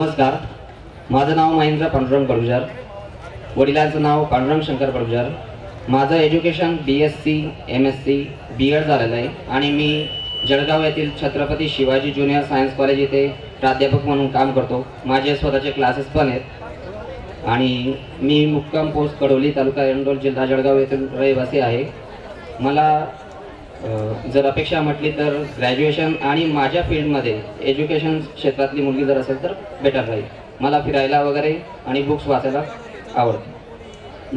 नमस्कार. माझं नाव महेंद्र पांडुरंग बडगुजार. वडिलांचं नाव पांडुरंग शंकर बडगुजार. माझं education B S C M S C B Ed झालेलं आहे. आणि मी जळगाव येथील Chhatrapati Shivaji junior science college येथे प्राध्यापक म्हणून काम करतो. माझे स्वतःचे क्लासेस पण आहेत. आणि मी मुक्काम पोस्ट कडोली तालुका एंडोल जिल्हा जळगाव येथील रहिवासी आहे. मला जर अपेक्षा म्हटली तर ग्रॅज्युएशन आणि माझ्या फील्डमध्ये एज्युकेशन क्षेत्रातली मुलगी जर असेल तर बेटर राहील. मला फिरायला वगैरे आणि बुक्स वाचायला आवडते.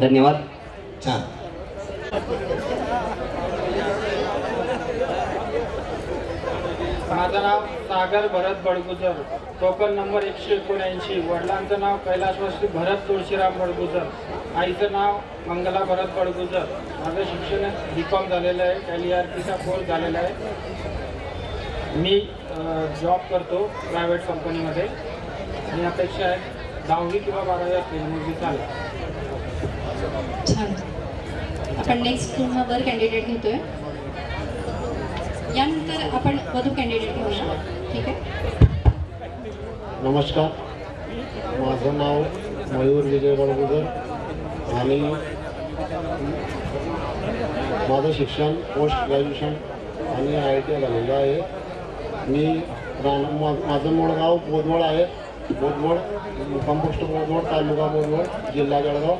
धन्यवाद. छान. माझं नाव सागर भरत बडगुजर. टोकन नंबर एकशे एकोणऐंशी. वडिलांचं नाव कैलासवासी भरत तुळशीराम बडगुजर. आईचं नाव मंगला भरत बडगुजर. माझं शिक्षण बी कॉम झालेलं आहे. टॅली आर पीचा कोर्स झालेला आहे. मी जॉब करतो प्रायव्हेट कंपनीमध्ये. आणि अपेक्षा आहे दहावी किंवा बारावी असतील मुलगी चालेल. छान. आपण नेक्स्ट पुन्हा कॅन्डिडेट घेतोय. यानंतर आपण वधू कॅन्डिडेट घेऊया. ठीक आहे. नमस्कार. माझं नाव मयूर विजय बडगुजर आणि माझं शिक्षण पोस्ट ग्रॅज्युएशन आणि आय टी आय झालेलं आहे. मी मा- माझं मूळ गाव बोदवड आहे. बोदवड मुक्काम पोस्ट बोदवड तालुका बोदवड जिल्हा जळगाव.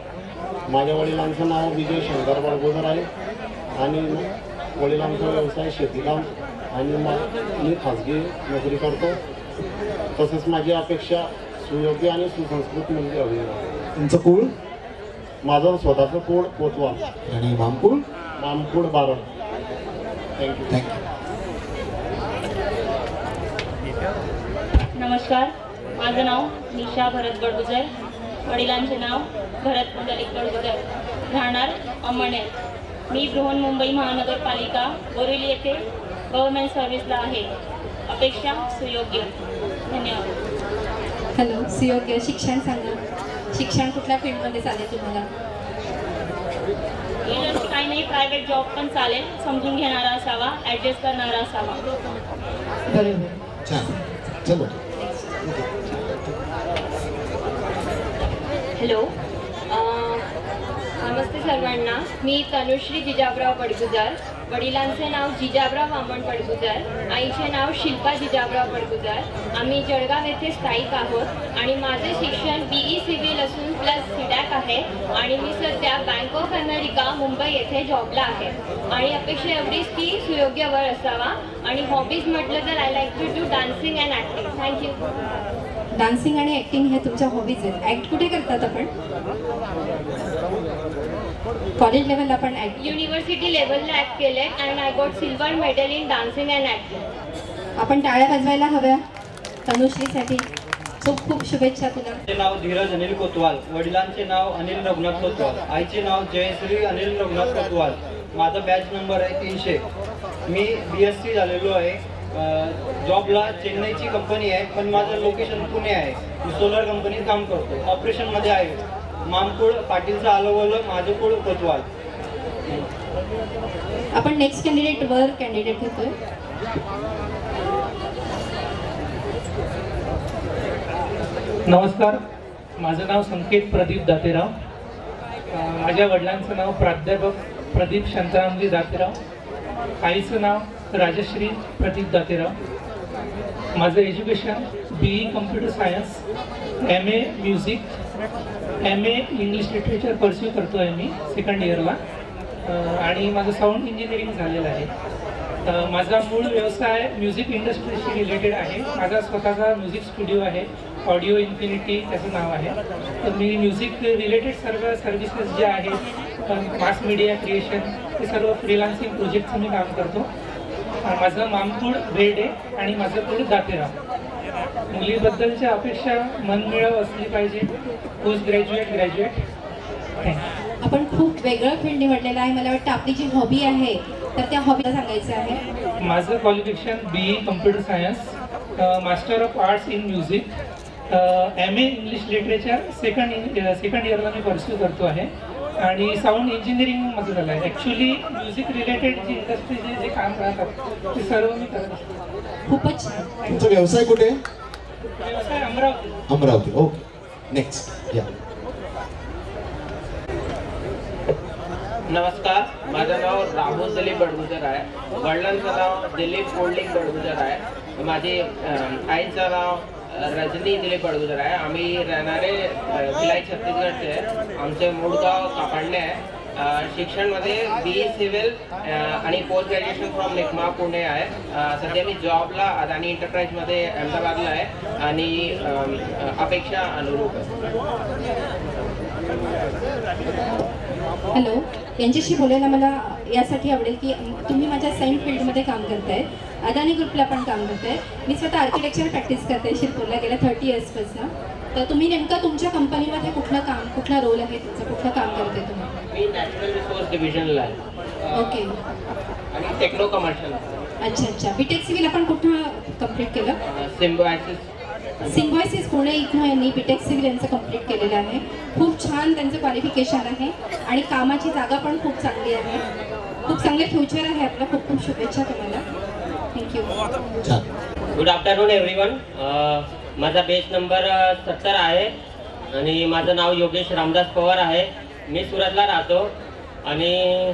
माझ्या वडिलांचं नाव विजय शंकर बडगुजर आहे. आणि वडिलांचा व्यवसाय शेतीकाम आणि मा मी खाजगी नोकरी करतो. तसेच माझी अपेक्षा सुयोग्य आणि सुसंस्कृत मुलगी हवी आहे. तुमचं कुळ? माझं स्वतःचं कोड पोचवा आणि मामकुळ नामकुड बारण थँक्यू थँक्यू नमस्कार. माझं नाव निशा भरत बडगुजर वडिलांचे नाव भरत पुंडलिक बडगुजर राहणार अमळनेर. मी बृहन्मुंबई महानगरपालिका बोरिवली येथे गव्हर्नमेंट सर्व्हिसला आहे. अपेक्षा सुयोग्य. धन्यवाद. हॅलो सुयोग्य शिक्षण सांगा. शिक्षण कुठल्या फील्डमध्ये चालेल तुम्हाला? काही नाही प्रायव्हेट जॉब पण चालेल. समजून घेणारा असावा ॲडजस्ट करणारा असावा. बरोबर. छान. चलो हॅलो. अं, नमस्ते सर्वांना. मी तनुश्री जिजाबराव पडगुजार. वडिलांचे नाव जिजाबराव वामन पडगुजार. आईचे नाव शिल्पा जिजाबराव पडगुजार. आम्ही जळगाव येथे स्थायिक आहोत आणि माझे शिक्षण बी ई सिव्हिल असून प्लस सीडॅक आहे आणि मी सध्या बँक ऑफ अमेरिका मुंबई येथे जॉबला आहे. आणि अपेक्षा एवढीच की सुयोग्य वर असावा. आणि हॉबीज म्हटलं तर I like to do dancing and acting thank you dancing आणि ॲक्टिंग हे तुमच्या हॉबीज आहेत. ॲक्ट कुठे करतात आपण? कॉलेज लेवलला आपण ॲक्ट युनिव्हर्सिटी लेवलला ॲक्ट केले and I got silver medal in dancing and acting आपण टाळ्या वाजवायला हव्या. तनुश्रीसाठी खूप खूप शुभेच्छा तुला. माझे नाव धीरज अनिल कोतवाल वडिलांचे नाव अनिल रघुनाथ कोतवाल आईचे नाव जयश्री अनिल रघुनाथ कोतवाल. माझा बॅच नंबर आहे तीनशे. मी बी एस सी झालेलो आहे. जॉबला चेन्नईची कंपनी आहे पण माझं लोकेशन पुणे आहे. मी सोलर कंपनीत काम करतो. ऑपरेशनमध्ये आहे. मामकुळ पाटीलचं आलोवलं माझं कुळ कोतवाल. आपण नेक्स्ट कॅन्डिडेट वर कॅन्डिडेट घेतोय. नमस्कार माझं नाव संकेत प्रदीप दातेराव. माझ्या वडिलांचं नाव प्राध्यापक प्रदीप शांतारामजी दातेराव. आईचं नाव राजश्री प्रदीप दातेराव. माझं education B E computer science M A music M A English literature pursue करतो आहे मी सेकंड इयरला आणि माझं साऊंड इंजिनिअरिंग झालेलं आहे. माझा मूळ व्यवसाय म्युझिक इंडस्ट्रीशी रिलेटेड आहे. माझा स्वतःचा म्युझिक स्टुडिओ आहे. ऑडिओ इन्फिनिटी त्याचं नाव आहे. तर मी म्युझिक रिलेटेड सर्व सर्व्हिसेस जे आहेत मास मीडिया क्रिएशन हे सर्व फ्रीलान्सिंग प्रोजेक्टचं मी काम करतो. माझं मामकुळ बेड आहे आणि माझं कुळ दातेराव मुलीबद्दलच्या अपेक्षा मनमिळव असली पाहिजे. पोस्ट ग्रॅज्युएट ग्रॅज्युएट आपण खूप वेगळं फील्ड निवडलेलं आहे. मला वाटतं आपली जी हॉबी आहे तर त्या हॉबीला सांगायचं आहे. माझं qualification B E computer science master of arts in music M A English literature second second इयरला मी परस्यू करतो आहे. आणि साऊंड इंजिनिअरिंग माझं झालं आहे. ॲक्च्युली म्युझिक रिलेटेड जी इंडस्ट्रीचे जे काम राहतात ते सर्व मी करत असतो. खूपच तुमचा व्यवसाय कुठे? व्यवसाय अमरावती. अमरावती. ओके नेक्स्ट या नमस्कार. माझं नाव राहुल दिलीप बडगुजर आहे. वडिलांचं नाव दिलीप कोल्डिक बडगुजर आहे. माझी अं, आईचं नाव रजनी दिलीप पडगुजर आहे. आम्ही राहणारे अं, भिलाई छत्तीसगडचे आहे. आमचे मूळ गाव कापांडे आहे. शिक्षणमध्ये बी ई सिव्हिल आणि पोस्ट ग्रॅज्युएशन फ्रॉम निकमा पुणे आहे. सध्या मी जॉबला अदानी इंटरप्राईजमध्ये अहमदाबादला आहे. आणि अपेक्षा अनुरूप आहे. हॅलो यांच्याशी बोलायला मला यासाठी आवडेल की तुम्ही माझ्या सेम फील्डमध्ये काम करताय. अदानी ग्रुपला पण काम करताय. मी स्वतः आर्किटेक्चर प्रॅक्टिस करते शिरपूरला गेल्या थर्टी इयर्सपासून तर तुम्ही नेमकं तुमच्या कंपनीमध्ये कुठलं काम कुठला रोल आहे तुमचं? कुठलं काम करते तुम्ही? मी नॅचरल रिसोर्स डिव्हिजनला आहे. ओके आणि टेक्नो कमर्शियल अच्छा अच्छा. बीटेक सिव्हिल आपण कुठं कंप्लीट केलं? सिम्बॉयसिस सिम्बॉयसिस पुणे इथनं यांनी बीटेक सिव्हिल यांचं कंप्लीट केलेलं आहे. खूप छान त्यांचं क्वालिफिकेशन आहे. आणि कामाची जागा पण खूप चांगली आहे. खूप चांगले फ्युचर आहे आपलं. खूप खूप शुभेच्छा तुम्हाला. थँक्यू गुड आफ्टरनून एव्हरीवन माझा बेच नंबर सत्तर आहे आणि माझं नाव योगेश रामदास पवार आहे. मी सुरतला राहतो आणि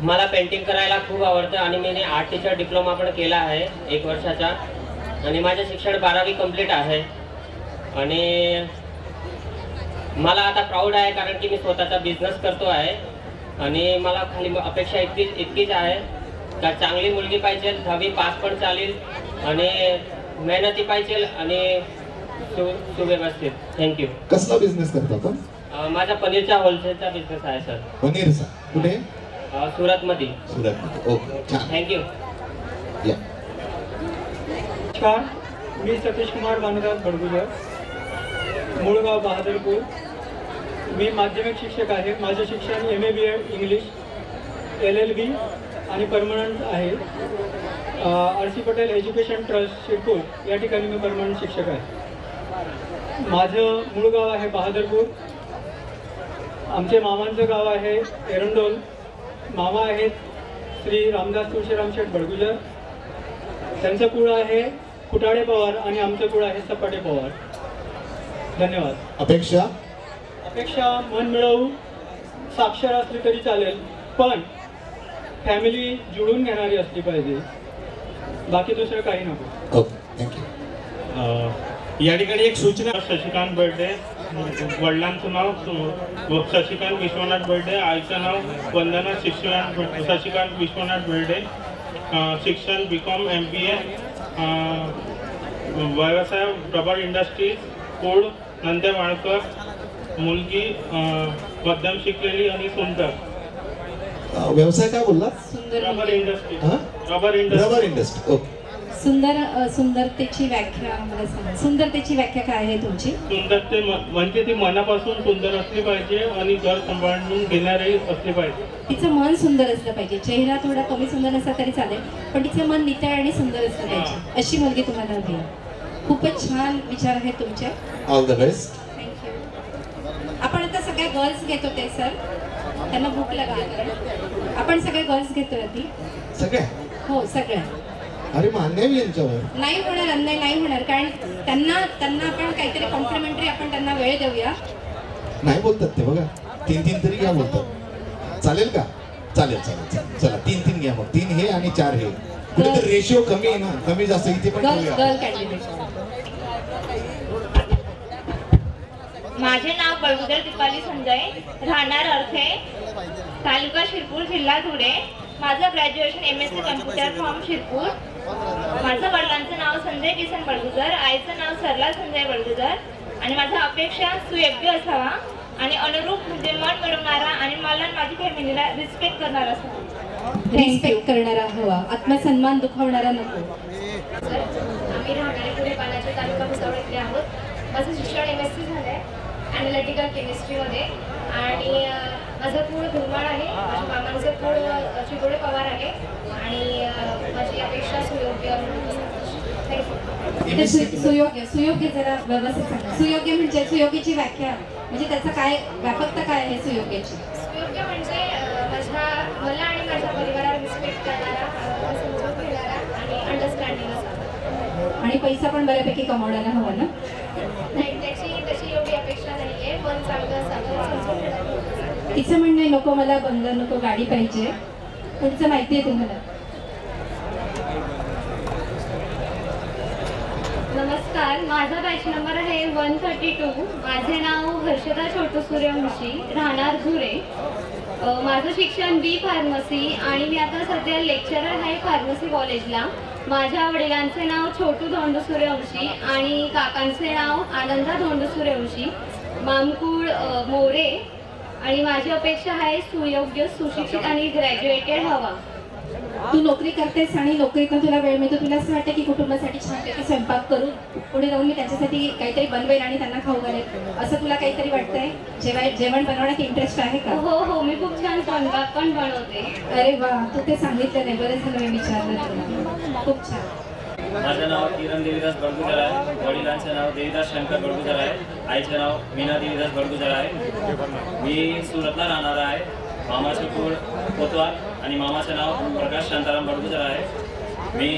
मला पेंटिंग करायला खूप आवडतं आणि मी आर्ट टीचर डिप्लोमा पण केला आहे एक वर्षाचा. आणि माझं शिक्षण बारावी कंप्लीट आहे. आणि मला आता प्राऊड आहे कारण की मी स्वतःचा बिझनेस करतो आहे. आणि मला खाली अपेक्षा इतकीच इतकीच आहे का चांगली मुलगी पाहिजे दहावी पास पण चालेल आणि मेहनती पाहिजे आणि सु सुव्यवस्थित. थँक्यू कसला बिझनेस करता आपण? माझा पनीरचा होलसेलचा बिझनेस आहे सर पनीरचा कुठे? सुरतमध्ये. सुरतमध्ये. ओके थँक्यू या. नमस्कार. मी सतीश कुमार भानुदास बडगुजर मूळगाव बहादरपूर. मी माध्यमिक शिक्षक आहे. माझं शिक्षण M A B Ed English L L B आणि परमनंट आहे. R C Patel education trust Shirpur. या ठिकाणी मी परमनंट शिक्षक आहे. माझं मूळ गाव आहे बहादरपूर. आमचे मामांचं गाव आहे एरंडोल. मामा आहेत श्री रामदास तुळशीराम शेठ बडगुजर. त्यांचं कुळ आहे कुटाळे पवार आणि आमचं कुळ आहे सपाटे पवार. धन्यवाद. अपेक्षा? अपेक्षा मन मिळवू साक्षर असली तरी चालेल पण फॅमिली जुळून घेणारी असली पाहिजे. बाकी दुसरं काही नको. ओके थँक्यू अ, या ठिकाणी एक सूचना. शशिकांत बर्डे वडिलांचं नाव शशिकांत विश्वनाथ बर्डे आईचं नाव वंदना शिक्षकांत शशिकांत विश्वनाथ बर्डे अ, शिक्षण बी कॉम एम बी ए व्यवसाय रबर इंडस्ट्रीज कोड नंदे वाळकर मुलगी मध्यम शिकलेली आणि सुंदर. व्यवसाय काय सुंदर rubber. Industry rubber industry okay सुंदर सुंदरतेची व्याख्या मला सांगा. सुंदरतेची व्याख्या काय आहे तुमची? सुंदर ते म- म्हणजे ती मनापासून सुंदर असली पाहिजे आणि घर सांभाळून घेणारी असली पाहिजे. तिचं मन सुंदर असलं पाहिजे. चेहरा थोडा कमी सुंदर नसला तरी चालेल पण तिचं मन नितळ आणि सुंदर असलं पाहिजे. अशी मुलगी तुम्हाला हवी आहे. खूपच छान विचार आहेत तुमचे. ऑल द बेस्ट थँक्यू आपण आता सगळ्या गर्ल्स घेत होते सर त्यांना भूक लागली आपण सगळ्या गर्ल्स घेतोय आधी. सगळ्या हो सगळ्या अरे यांच्यावर. नाही होणार अन्याय नाही होणार. कारण त्यांना त्यांना आपण काहीतरी कॉम्प्लिमेंटरी आपण त्यांना वेळ देऊया. नाही बोलतात ते बघा. तीन तीन तरी घ्या बोलतात. चालेल का? चालेल चालेल चालेल. चला तीन तीन घ्या मग. तीन हे आणि चार हे. कुठेतरी रेशिओ कमी आहे ना. कमी जास्त इथे पण गर्ल ठेवूया. गर्ल कॅन्डिडेट माझे नाव बळगुदर दीपाली संजय राहणार अर्थे तालुका शिरपूर जिल्हा धुळे. माझं graduation M S C computer from Shirpur. माझं वडिलांचं नाव संजय किसन बळगुजर आईचं नाव सरला संजय बळगुजर आणि माझा अपेक्षा सुयोग्य असावा आणि अनुरूप म्हणजे मन मिळवणारा आणि मला माझी फॅमिलीला रिस्पेक्ट करणारा असावा. रिस्पेक्ट करणारा हवा. आत्मसन्मान दुखावणारा नको. आम्ही राहणारे पुणे पाण्याच्या तालुका भुसावळ आहोत. माझं शिक्षण एम एस सी झालं आहे ॲनालिटिकल केमिस्ट्रीमध्ये आणि माझं कुळ धुमाळ आहे. माझ्या मामांचं अं, चिगोडे पवार आहे. आणि माझी अपेक्षा सुयोग्य थँक्यू सुयोग्य सुयोग्य जरा व्यवस्थित सांगा. सुयोग्य म्हणजे सुयोग्याची व्याख्या. म्हणजे त्याचं काय व्यापकता काय आहे सुयोग्याची? सुयोग्य म्हणजे माझ्या मला आणि माझ्या परिवाराला रिस्पेक्ट करणारा अं, समजून घेणारा आणि अंडरस्टँडिंग आणि पैसा पण बऱ्यापैकी कमवण्याला हवा ना नाही त्याची तशी एवढी अपेक्षा नाही आहे पण चांगलं असावं तिचं म्हणणं नको मला बंगला नको गाडी पाहिजे. पण तिचं माहिती आहे तुम्हाला. नमस्कार माझा बॅच नंबर आहे वन थर्टी टू माझे नाव हर्षदा छोटू सूर्यवंशी राहणार झुरे माझं शिक्षण बी फार्मसी आणि मी आता सध्या लेक्चरर आहे फार्मसी कॉलेजला माझ्या वडिलांचे नाव छोटू धोंडू सूर्यवंशी आणि काकांचे नाव आनंदा धोंडू सूर्यवंशी मामकुळ मोरे आणि माझी अपेक्षा आहे सुयोग्य सुशिक्षित आणि ग्रॅज्युएटेड हवा तू नोकरी करतेस आणि नोकरीतनं तुला वेळ मिळतो तुला असं वाटतं की कुटुंबासाठी छानपैकी स्वयंपाक करून पुढे जाऊन मी त्यांच्यासाठी काहीतरी बनवेल आणि त्यांना खाऊ घालेल. असं तुला काहीतरी वाटतंय? जेवण जेवण बनवण्यात इंटरेस्ट आहे का? हो हो मी खूप छान स्वयंपाक पण बनवते. अरे वा तू ते सांगितलं नाही बरं झालं मी विचारलं तुला. खूप छान. माझं नाव किरण देवीदास बडगुजर आहे. वडिलांचं नाव देवीदास शंकर बडगुजर आहे. आईचं नाव मीना देवीदास बडगुजर आहे. मी सुरतला राहणार आहे. मामाचं कुळ कोतवाल आणि मामाचं नाव प्रकाश शांताराम बडगुजर आहे. मी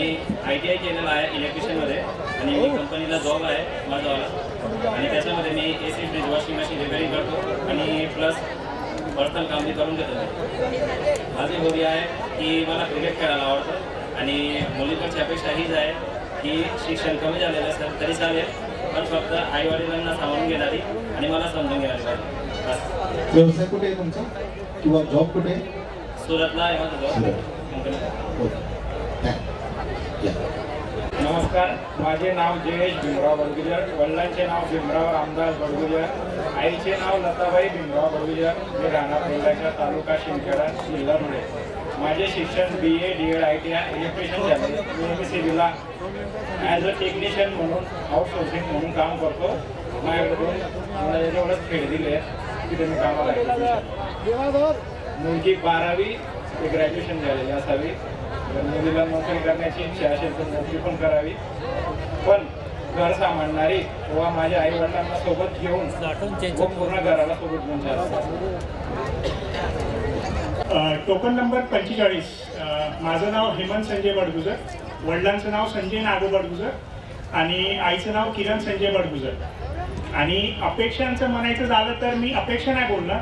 आय टी आय केलेलं आहे इलेक्ट्रिशियनमध्ये आणि मी कंपनीला जॉब आहे माझावाला आणि त्याच्यामध्ये मी A C fridge washing machine repairing करतो आणि प्लस पर्सनल काम मी करून घेतो माझी हॉबी आहे की मला क्रिकेट खेळायला आवडतं. आणि मुलीकडची अपेक्षा हीच आहे की शिक्षण कमी झालेलं असेल तरी चालेल पण फक्त आई वडिलांना सामावून घेणारी आणि मला समजून घेणारी पाहिजे व्यवसाय कुठे आहे तुमचा? किंवा जॉब कुठे सुरतला आहे माझं जॉब नमस्कार माझे नाव जयेश भीमराव बडगुजर वडिलांचे नाव भीमराव रामदास बडगुजर आईचे नाव लताबाई भीमराव बडगुजर मी राहणार तालुका शिंदखेडा जिल्हा धुळे. माझे शिक्षण B A D Ed I T I electrician झाले मी बीला ॲज अ टेक्निशियन म्हणून आउटसोर्सिंग म्हणून काम करतो. माझ्याकडून मला एवढंच खेळ दिले तिथे मी कामाला आहे मुलगी बारावी ते ग्रॅज्युएशन झालेली असावी. मुलीला नोकरी करण्याची इच्छा असेल तर नोकरी पण करावी. पण घर सांभाळणारी किंवा माझ्या आई वडिलांना सोबत घेऊन पूर्ण घराला सोबत घेऊन टोकन नंबर पंचेचाळीस. माझं नाव हेमंत संजय बडगुजर. वडिलांचं नाव संजय नागो बडगुजर. आणि आईचं नाव किरण संजय बडगुजर. आणि अपेक्षांचं म्हणायचं झालं तर मी अपेक्षा नाही बोलणार.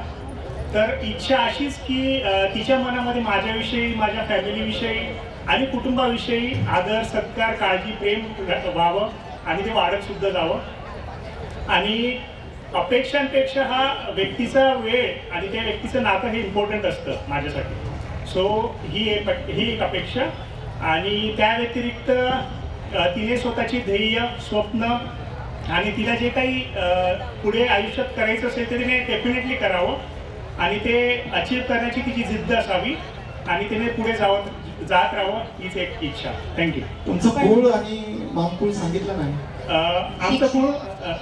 तर इच्छा अशीच की तिच्या मनामध्ये माझ्याविषयी माझ्या फॅमिलीविषयी आणि कुटुंबाविषयी आदर सत्कार काळजी प्रेम व्हावं आणि ते वाढत सुद्धा जावं. आणि अपेक्षांपेक्षा हा व्यक्तीचा वेळ आणि त्या व्यक्तीचं नातं हे इम्पॉर्टंट असतं माझ्यासाठी. सो ही एक ही एक अपेक्षा. आणि त्या व्यतिरिक्त तिने स्वतःची ध्येय स्वप्न आणि तिला जे काही पुढे आयुष्यात करायचं असेल ते तिने डेफिनेटली करावं. आणि ते अचीव करण्याची तिची जिद्द असावी. आणि तिने पुढे जावं जात राहावं हीच एक इच्छा. थँक्यू तुमचं कुळ आणि मामकुळ सांगितलं नाही. आमचं मूळ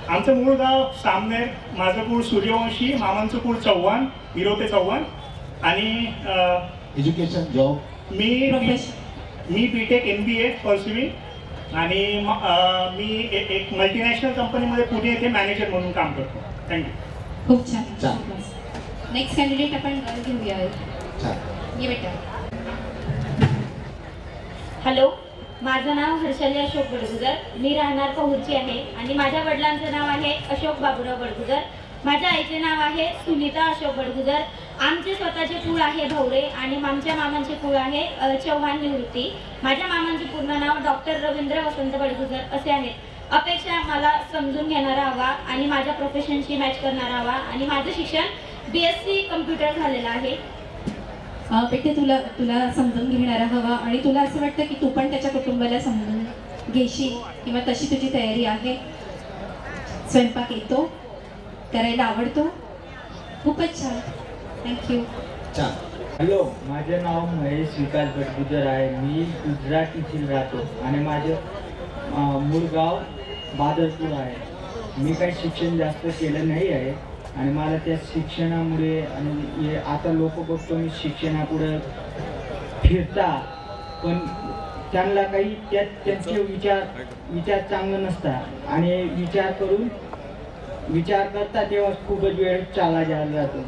आमचं मूळ गाव सामनेर माझं कुळ सूर्यवंशी मामांचं कुळ चव्हाण विरोते चव्हाण. आणि एज्युकेशन जॉब मी. मी B Tech M B A pursuing आणि म- एक मल्टीनॅशनल कंपनीमध्ये पुणे येथे मॅनेजर म्हणून काम करतो. थँक्यू खूप छान. नेक्स्ट कॅन्डिडेट आपण घेऊया छान. ये बेटा. हॅलो माझं नाव हर्षल्य अशोक बडगुजर. मी राहणार पहुची आहे आणि माझ्या वडिलांचं नाव आहे अशोक बाबूराव बडगुजर. माझ्या आईचे नाव आहे सुनीता अशोक बडगुजर. आमचे स्वतःचे कुळ आहे भवरे आणि आमच्या मामांचे कुळ आहे अ, चव्हाण निवृत्ती. माझ्या मामांचे पूर्ण नाव डॉक्टर रवींद्र वसंत बडगुजर असे आहेत अपेक्षा मला समजून घेणारा हवा आणि माझ्या प्रोफेशनशी मॅच करणारा हवा आणि माझं शिक्षण बी एस सी कम्प्युटर झालेलं आहे. बेटे तुला तुला समजून घेणारा हवा आणि तुला असं वाटतं की तू पण त्याच्या कुटुंबाला समजून घेशील किंवा तशी तुझी तयारी आहे? स्वयंपाक येतो? करायला आवडतो? खूपच छान. थँक्यू हॅलो माझे नाव महेश विकास भटगुजर आहे. मी गुजरात येथील राहतो आणि माझं मूळ गाव बादलपूर आहे. मी काही शिक्षण जास्त केलं नाही आहे आणि मला त्या शिक्षणामुळे आणि हे आता लोक बघतो मी शिक्षणापुढं फिरता पण त्यांना काही त्यात त्यांचे विचार विचार चांगला नसतात आणि विचार करून विचार करता तेव्हा खूपच वेळ चाला जायला जातो.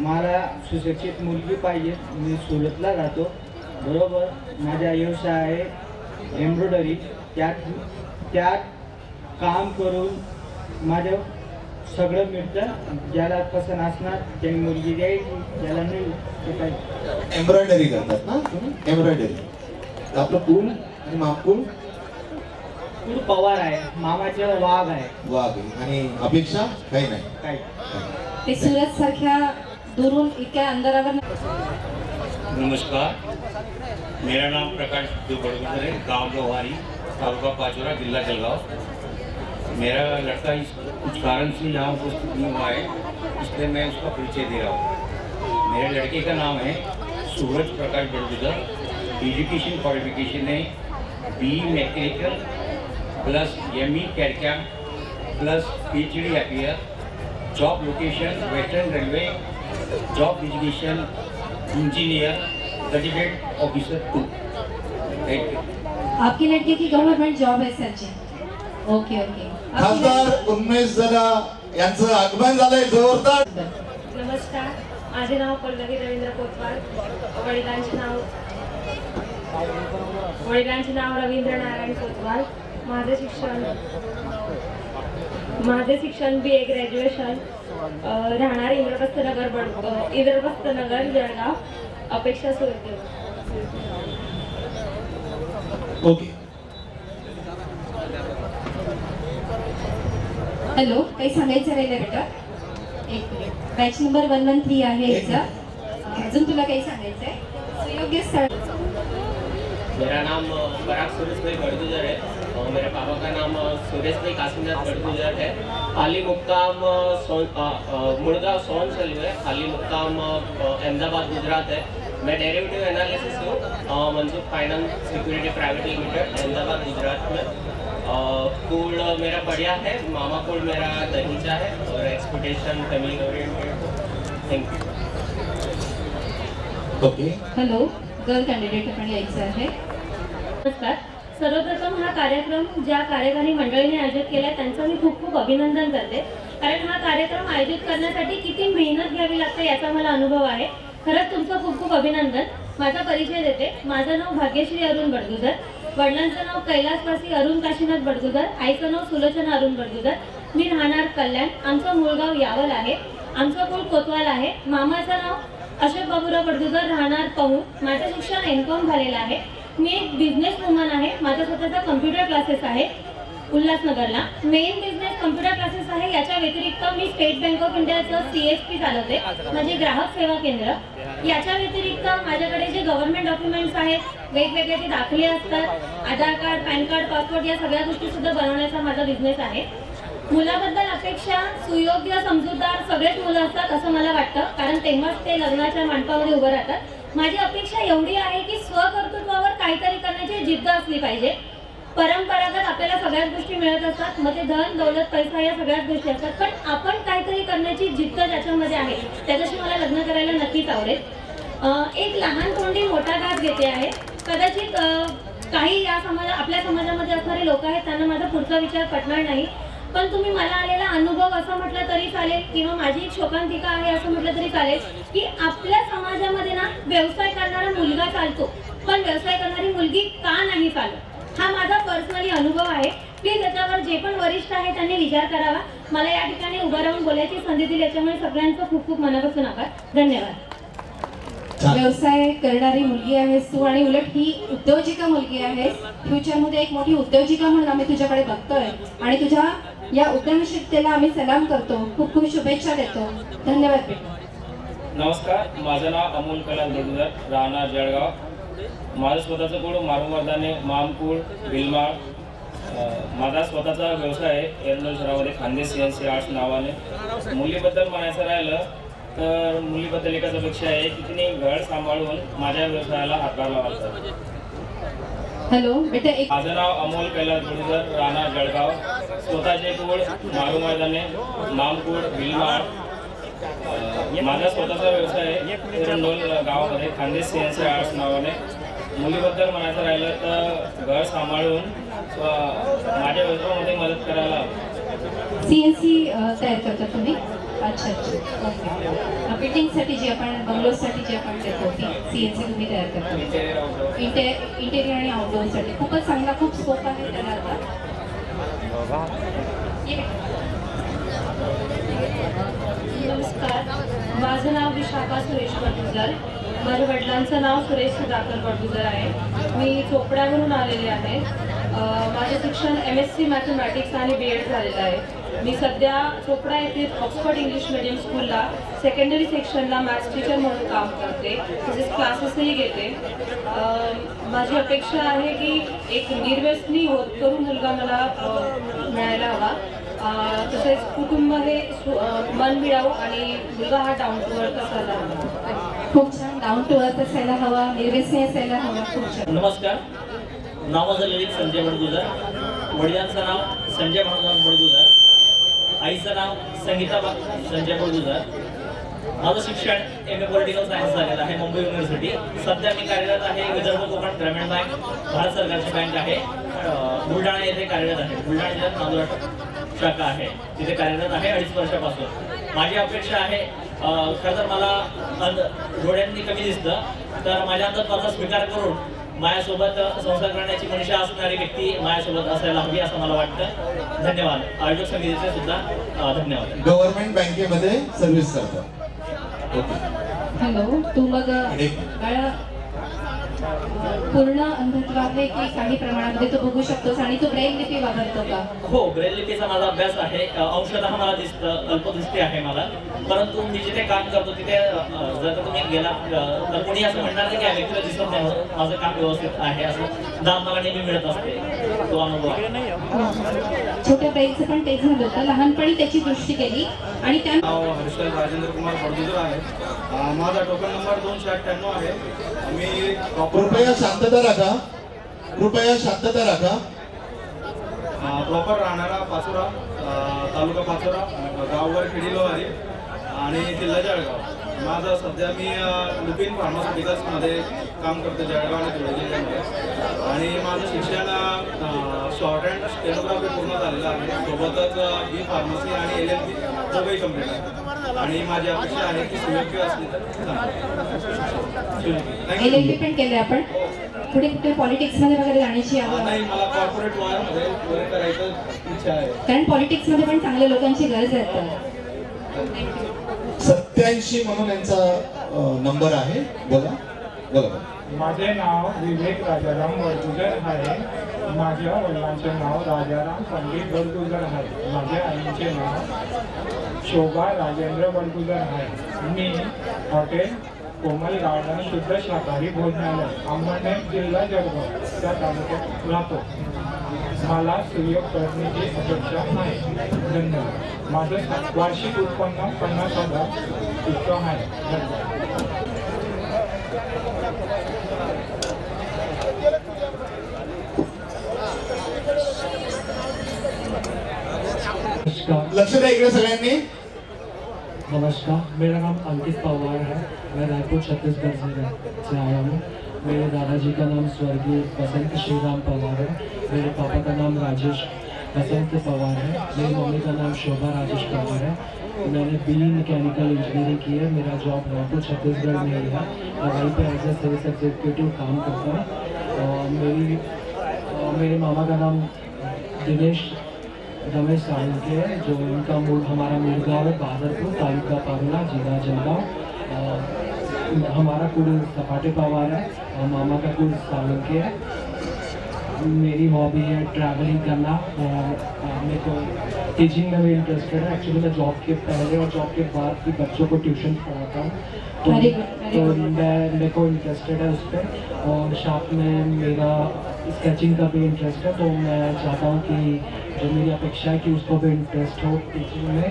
मला सुशिक्षित मुलगी पाहिजे मी सुरतला राहतो. बरोबर माझा व्यवसाय आहे एम्ब्रॉयडरी. त्यात त्यात काम करून माझं सगळं मिळतं. ज्याला पसंत असणार त्यांनी मुलगी द्यायची ज्याला नाही ते काय? एम्ब्रॉयडरी करतात ना? एम्ब्रॉयडरी आपलं कुल आणि माकुल कुल पवार आहे. मामाचे वाघ आहे. वाघ आणि अपेक्षा? काही नाही. काय ते सुरत सारख्या दुरून इतक्या अंतरावर नमस्कार. मेरा नाम प्रकाश दुबड़गुजर है. गांव लोहारी तालुका पाचोरा जिला जलगांव. मेरा लड़का इस कुछ कारण से यहाँ उपस्थित नहीं हुआ है, इसलिए मैं उसका परिचय दे रहा हूँ। मेरे लड़के का नाम है सूरज प्रकाश बड़गुजर एजुकेशन क्वालिफिकेशन है B mechanical plus M E कैरकैम plus P H D appear job location western railway job education engineer graduate officer to thank you आपकी लड़के की गवर्नमेंट जॉब आहे सरची ओके ओके खासदार उन्मेष जरा यांचं आगमन झालंय जोरदार. नमस्कार. माझे नाव पल्लवी रवींद्र कोतवाल. वडिलांचे नाव वडिलांचे नाव रवींद्र नारायण कोतवाल. माझे शिक्षण माझे शिक्षण बी ए ग्रॅज्युएशन राहणार इंद्रप्रस्थ नगर बड इंद्रप्रस्थ नगर जळगाव. अपेक्षा सुरते. ओके हॅलो काही सांगायचं राहिलं बेटा? एक minute. Batch number one one three आहे याचा. अजून तुला काही सांगायचं आहे सुयोग्य स्थळ. मेरा नाम पराग सुरेश भाई बड़गुजर है और मेरे पापा का नाम सुरेश भाई काशीनाथ बड़गुजर है. हाली मुक्काम मुड़गांव सोन सेलू है. हाली मुक्काम अहमदाबाद गुजरात है. मैं डेरिवेटिव एनालिसिस हूँ. Mansukh finance security private limited Ahmedabad Gujarat में। कुल मेरा बढ़िया है मामा कुल मेरा दहीचा है और oriented thank you okay hello girl candidate आपण यायचं आहे. नमस्कार. सर्वप्रथम हा कार्यक्रम ज्या कार्यकारी मंडळीने आयोजित केला त्यांचं मी खूप खूप अभिनंदन करते. कारण हा कार्यक्रम आयोजित करण्यासाठी किती मेहनत घ्यावी लागते याचा मला अनुभव आहे. खरंच तुमचं खूप खूप अभिनंदन. माझा परिचय देते. माझं नाव भाग्यश्री अरुण बडगुजर. वडिलांचं नाव कैलासवासी अरुण काशीनाथ बडगुजर आईचं नाव सुलोचना अरुण बडगुजर मी राहणार कल्याण. आमचं मूळगाव यावल आहे. आमचं कुळ कोतवाल आहे. मामाचं नाव अशोक बाबूराव बडगुजर राहणार पाहू माझं शिक्षण एम कॉम झालेलं आहे. मी एक बिझनेस वुमन आहे. माझा स्वतःचा कम्प्युटर क्लासेस आहे उल्हासनगरला. मेन बिझनेस कम्प्युटर क्लासेस आहे. याच्या व्यतिरिक्त मी स्टेट बँक ऑफ इंडियाचं सी एस पी चालवते. माझे ग्राहक सेवा केंद्र. याच्या व्यतिरिक्त माझ्याकडे जे गव्हर्नमेंट डॉक्युमेंट्स आहेत वेगवेगळे जे दाखले असतात. Aadhaar card PAN card passport या सगळ्या गोष्टी सुद्धा बनवण्याचा माझा बिझनेस आहे. मुलाबद्दल अपेक्षा सुयोग्य समजूतदार सगळेच मुलं असतात असं मला वाटतं. कारण तेव्हाच ते लग्नाच्या मांडपामध्ये उभं राहतात. माझी अपेक्षा एवढी आहे की स्वकर्तृत्वावर काहीतरी करण्याची जिद्द असली पाहिजे. परंपरागत आपल्याला सगळ्याच गोष्टी मिळत असतात. मग ते धन दौलत पैसा या सगळ्याच गोष्टी असतात. पण आपण काहीतरी करण्याची जिद्द ज्याच्यामध्ये आहे त्याच्याशी मला लग्न करायला नक्कीच आवडेल. एक लहान तोंडी मोठा घास घेते आहे. कदाचित काही या समाजा आपल्या समाजामध्ये असणारे लोक आहेत त्यांना माझा पुढचा विचार पटणार नाही. पण तुम्ही मला आलेला अनुभव असं म्हटलं तरी चालेल किंवा माझी एक शोकांतिका आहे असं म्हटलं तरी चालेल की आपल्या समाजामध्ये ना व्यवसाय करणारा मुलगा चालतो. पण व्यवसाय करणारी मुलगी का नाही चालत? हा माझा पर्सनली अनुभव आहे. प्लीज याच्यावर जे पण वरिष्ठ आहे त्यांनी विचार करावा. मला या ठिकाणी उभं राहून बोलायची संधी दिली याच्यामुळे सगळ्यांचं खूप खूप मनापासून आभार. धन्यवाद. व्यवसाय करणारी मुलगी आहेस तू आणि उलट ही उद्योजिका मुलगी आहेस फ्युचरमध्ये एक मोठी उद्योजिका म्हणून आम्ही तुझ्याकडे बघतोय. आणि तुझ्या या उद्यमशीलतेला आम्ही सलाम करतो. खूप खूप शुभेच्छा देतो. धन्यवाद बेटा. नमस्कार. माझं नाव अमोल बडगुजर राहणार जळगाव. माझं स्वतःचं कुळ मारुमर्दाने मामकुळ भिलमाळ अं, माझा स्वतःचा व्यवसाय आहे एरंडोल शहरामध्ये Khandesh C N C arts नावाने. मुलीबद्दल म्हणायचं राहिलं तर मुलीबद्दल एकच अपेक्षा आहे की तिने घर सांभाळून माझ्या व्यवसायाला हातभार लावायचा. हॅलो बेटा एक माझं नाव अमोल कैलास बडगुजर राहणार जळगाव स्वतःचे कुळ मारू मैदाने मामकुळ भिलमाळ माझा स्वतःचा व्यवसाय आहे एरंडोल गावामध्ये Khandesh C N C arts नावाने. मुलीबद्दल म्हणायचं राहिलं तर घर सांभाळून माझ्या व्यवसायामध्ये मदत करायला सी एन सी तयार करता तुम्ही? अच्छा अच्छा. ओके बिल्डिंगसाठी जी आपण बंगलोजसाठी जी आपण देतो ती सी एन सी तुम्ही तयार करता. इंटे इंटेरियर आणि आउटडोअरसाठी खूपच चांगला खूप स्कोप आहे त्याला आता. नमस्कार. माझं नाव विशाखा सुरेश पडगुजर माझ्या वडिलांचं नाव सुरेश सुधाकर पडगुजर आहे. मी चोपड्यावरून आलेले आहे. माझे शिक्षण एम एस सी मॅथमॅटिक्स आणि बी एड झालेलं आहे. मी सध्या चोपडा येथे ऑक्सफर्ड इंग्लिश मिडियम स्कूलला सेकंडरी सेक्शनला मॅथ्स टीचर म्हणून काम करते. तसेच क्लासेसही घेते. माझी अपेक्षा आहे की एक निर्व्यसनी होत करून मुलगा मला मिळायला हवा. तसेच कुटुंब हे सु- मन मिळावं आणि मुलगा हा डाऊन टू अर्थ असायला हवा खूप छान डाऊन टू अर्थ असायला हवा निर्व्यसनी असायला हवा खूप छान. नमस्कार. नाव माझं ललित संजय बडगुजर. वडिलांचं नाव संजय भानुदास बडगुजर. आईचं नाव संगीता संजय बडगुजर. माझं शिक्षण एम ए पॉलिटिकल सायन्स झालेलं आहे मुंबई युनिव्हर्सिटी सध्या मी कार्यरत आहे विदर्भ कोकण ग्रामीण बँक भारत सरकारची बँक आहे. बुलढाणा येथे कार्यरत आहे. बुलढाणा जिल्ह्यात नांदुरा शाखा आहे. तिथे कार्यरत आहे अडीच वर्षापासून. माझी अपेक्षा आहे खरं तर मला अंध डोळ्यांनी कमी दिसतं. तर माझ्या अंधत्वाचा स्वीकार करून माझ्यासोबत संसार करण्याची मनुष्य असणारी व्यक्ती माझ्यासोबत असायला हवी असं मला वाटतं. धन्यवाद. आयोजक समितीचे सुद्धा धन्यवाद. गव्हर्नमेंट बँकेमध्ये सर्व्हिस करतात. ओके हॅलो तू मग पूर्ण अंधत्व आहे की काही प्रमाणामध्ये तू बघू शकतोस आणि तू ब्रेल लिपी वापरतो का? हो ब्रेल लिपीचा माझा अभ्यास आहे. अंशतः मला दिसतं अल्पदृष्टी आहे मला. परंतु मी जिथे काम करतो तिथे जर का तुम्ही गेला तर कोणी असं म्हणणार नाही की या व्यक्तीला दिसत नाही. माझं काम व्यवस्थित आहे असं दाम मला नेहमी मिळत असते. तो अनुभव आहे. छोट्या ब्रेलचं पण तेच झालं होतं. लहानपणी त्याची दृष्टी केली आणि त्या राजेंद्र कुमार बडगुजर आहे. माझा टोकन नंबर दोनशे अठ्ठ्याण्णव आहे. कृपया शांतता राखा. कृपया शांतता राखा. प्रॉपर राहणारा पाचोरा तालुका पाचोरा गाववर खेडी आहे आणि जिल्हा जळगाव. माझं सध्या मी लुपिन फार्मास्युटिकल्समध्ये काम करतो जळगाव आणि धुळे जिल्ह्यामध्ये आणि माझं शिक्षण शॉर्ट अँड स्टेनोग्राफी पूर्ण झालेलं आहे. सोबतच बी फार्मसी आणि एल एल बी दोघंही कंप्लीट आहे. आणि माझी अपेक्षा आहे की सुयोग्य असली तर एल एल बी पण केले आपण. पुढे कुठे पॉलिटिक्समध्ये वगैरे जाण्याची नाही मला कॉर्पोरेट वायरमध्ये वगैरे करायचं इच्छा आहे. कारण पॉलिटिक्समध्ये पण चांगल्या लोकांची गरज आहे सत्याऐंशी म्हणून यांचा नंबर आहे. बोला. बोला. माझे नाव विवेक राजाराम बडगुजर आहे. माझ्या वडिलांचे नाव राजाराम पंडित बडगुजर आहे. माझ्या आईचे नाव शोभा राजेंद्र बडगुजर आहे. मी हॉटेल कोमल गार्डन शुद्ध शाकाहारी भोजनालय अंबरनेर जिल्हा जळगाव त्या तालुक्यात राहतो. मला सुयोग करण्याची अपेक्षा आहे धन्यवाद. माझं वार्षिक उत्पन्न पन्नास हज़ार इतकं आहे. धन्यवाद. लक्ष द्या इकडे सगळ्यांनी. नमस्कार. मेरा नाम अंकित पवार है. मैं रायपुर छत्तीसगढ़ से आया हूँ. मेरे दादाजी का नाम स्वर्गीय बसंत श्रीराम पवार है। मेरे पापा का नाम राजेश बसंत पवार है। मेरी मम्मी का नाम शोभा राजेश पवार है। मैंने बी मैकेनिकल इंजीनियरिंग की है। मेरा जॉब रायपुर छत्तीसगढ़ में ही है। मैं वहीं पर एज ए सेल्स एग्जीक्यूटिव काम करता हूँ। और मेरी, और मेरे मामा का नाम दिनेश, रमेश साळुंके है, जो इनका मूल हमारा मूल गाँव है बहादुरपुर तालुका पारोला, जिला जलगांव। हमारा कुल सपाटे पवार है और मामा का कुल साळुंके है। मेरी हॉबी है ट्रैवलिंग करना और मेरे को टीचिंग में भी इंटरेस्टेड है। एक्चुअली मैं जॉब के पहले और जॉब के बाद भी बच्चों को ट्यूशन पढ़ाता हूँ। तो तो मैं मेरे को इंटरेस्टेड है उस पर और साथ में मेरा स्केचिंग का भी इंटरेस्ट है। तो मैं चाहता हूँ कि जो मेरी अपेक्षा है कि उसको भी इंटरेस्ट हो टीचिंग में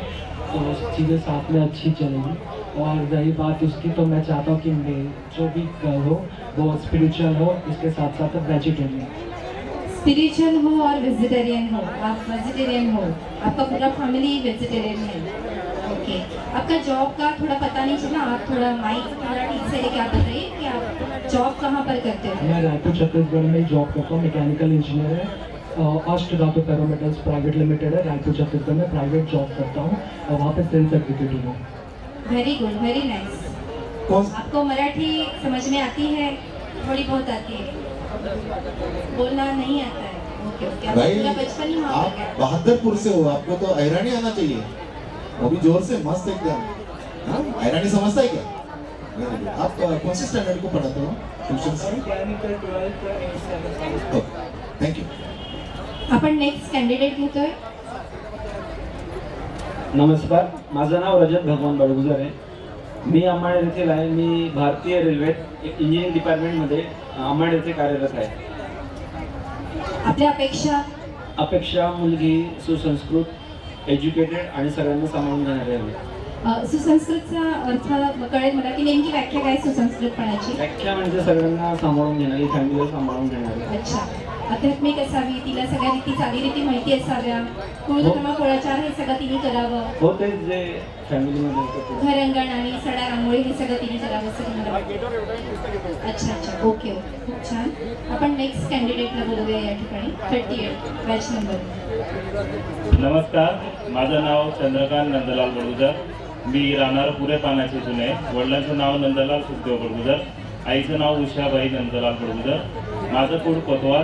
तो चीज़ें साथ में अच्छी चलेगी। और रही बात उसकी तो मैं चाहता हूँ कि मैं जो भी गर्ल हो वो स्पिरिचुअल हो इसके साथ साथ वेजिटेरियन स्पिरिचुअल हो और वेजिटेरियन हो। आप वेजिटेरियन हो। आपका पूरा फैमिली वेजिटेरियन है। ओके आपका जॉब का थोड़ा पता नहीं चला आप थोड़ा माइक थोड़ा ठीक से लेके आप बताइए कि आप जॉब कहाँ पर करते हो? मैं रायपुर छत्तीसगढ़ में जॉब करता हूँ मैकेनिकल इंजीनियर है। अष्ट धातु पैरामेटल्स प्राइवेट लिमिटेड है रायपुर छत्तीसगढ़ में प्राइवेट जॉब करता हूँ और वहाँ पे सेल्स एग्जीक्यूटिव हूँ। वेरी गुड वेरी नाइस आपको मराठी समझ में आती है? थोड़ी बहुत आती है। बोलना नहीं आता है। ओके ओके आपका भाई बचपन ही आप बहादुरपुर से हो आपको तो ऐरानी आना चाहिए। वो भी ज़ोर से मस्त एकदम। हाँ? ऐरानी समझता है क्या? आप कौन से स्टैंडर्ड को पढ़ाते हो? ट्यूशन से? थैंक यू आपण नेक्स्ट कॅन्डिडेट घेतोय नमस्कार. माझं नाव रजत भगवान बडगुजर आहे. मी अंबाड येथील आहे. मी भारतीय रेल्वेत इंजिनिअरिंग डिपार्टमेंटमध्ये अंबाड येथे कार्यरत आहे. आपल्या अपेक्षा? अपेक्षा मुलगी सुसंस्कृत एज्युकेटेड आणि सगळ्यांना सामावून घेणारी हवी सुसंस्कृतचा अर्थ कळेल मला की नेमकी व्याख्या काय सुसंस्कृतपणाची? व्याख्या म्हणजे सगळ्यांना सांभाळून घेणारी फॅमिलीला सांभाळून घेणारी. अच्छा. आध्यात्मिक असावी तिला सगळ्या रीती चालीरीती माहिती असाव्या. कुळधर्म कुळाचार हे सगळं तिने करावं. हो तेच जे फॅमिलीमध्ये होतं ते. घरंगण आणि सडा रांगोळी हे सगळं तिने करावं असं मला वाटतं. अच्छा अच्छा. Okay okay. खूप छान. आपण नेक्स्ट कॅन्डिडेटला बोलूया या ठिकाणी. थर्टी एट बॅच नंबर नमस्कार. माझं नाव चंद्रकांत नंदलाल बडगुजर मी राहणार पुरे पाण्याचे जुने. वडिलांचं नाव नंदलाल सुखदेव बडगुजर आईचं नाव उषाबाई नंदलाल बडगुजर माझं कुळ कोतवाल.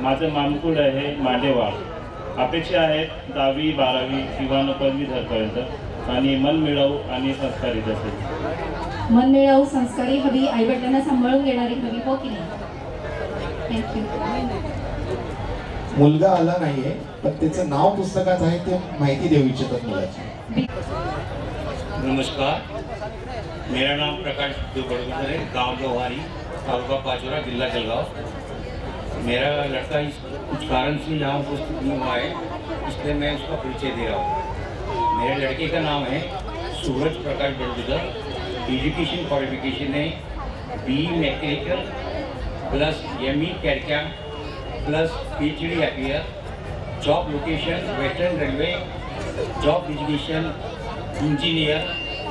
माझं मामकुळ आहे मांडेवाड अपेक्षा आहेत दहावी बारावी किंवा न पदवीधरपर्यंत आणि मन मिळवू आणि संस्कारित असेल. मन मिळावू संस्कारी हवी आईवडिलांना सांभाळून घेणारी हवी हो की नाही? थँक्यू मुलगा आला नाहीये पण त्याचं नाव पुस्तकात आहे ते माहिती देऊ इच्छितात मुलाची. नमस्कार. मेरा नाम प्रकाश देव बड़गुजर है गांव लोहारी तालुका पाचोरा जिला जलगांव मेरा लड़का इस कुछ कारण से यहाँ उपस्थित नहीं हुआ है, इसलिए मैं उसका परिचय दे रहा हूँ। मेरे लड़के का नाम है सूरज प्रकाश बड़गुजर एजुकेशन क्वालिफिकेशन है B mechanical plus M E कैडक्या plus P H D appear job location western railway job education engineer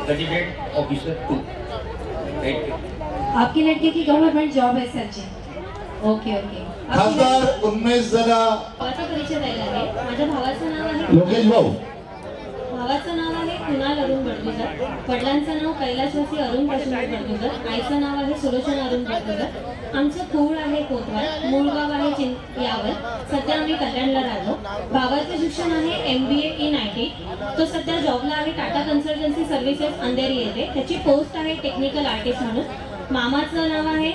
gazetted officer to आपकी लड़के की गवर्नमेंट जॉब है सर जी ओके ओके खासदार परिचय द्यायला आहे माझ्या भावाचं नाव आहे लोकेश भाऊ. भावाचं नाव आहे कुणाल अरुण बडगुजर. वडिलांचं नाव कैलासवासी अरुण काशीनाथ बडगुजर. आईचं नाव आहे सुलोचना अरुण बडगुजर. आमचं कुळ आहे कोतवाल. मूळ गाव आहे चिं यावल सध्या आम्ही कल्याणला राहतो. भावाचं शिक्षण आहे M B A in I T तो सध्या जॉबला आहे. टाटा कन्सल्टन्सी सर्व्हिसेस अंधेरी येथे. त्याची पोस्ट आहे टेक्निकल आर्टिस्ट म्हणून. मामाचं नाव आहे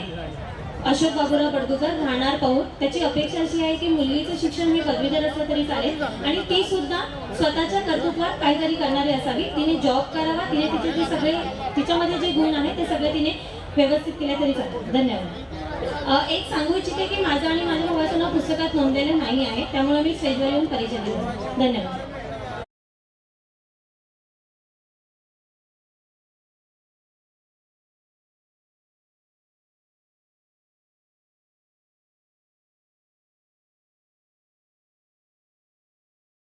अशोक बाबूराव बडगुजर राहणार पाहून त्याची अपेक्षा अशी आहे की मुलगीचं शिक्षण हे पदवीधर असलं तरी चालेल. आणि ती सुद्धा स्वतःच्या कर्तृत्वात काहीतरी करणारी असावी. तिने जॉब करावा तिने तिचे जे सगळे तिच्यामध्ये जे गुण आहेत ते सगळे तिने व्यवस्थित केले तरी चालेल. धन्यवाद. एक सांगू इच्छिते की माझं आणि माझ्या भावाचं नाव पुस्तकात नोंदलेलं नाही आहे. त्यामुळे मी स्टेजवर येऊन परिचय देतो धन्यवाद.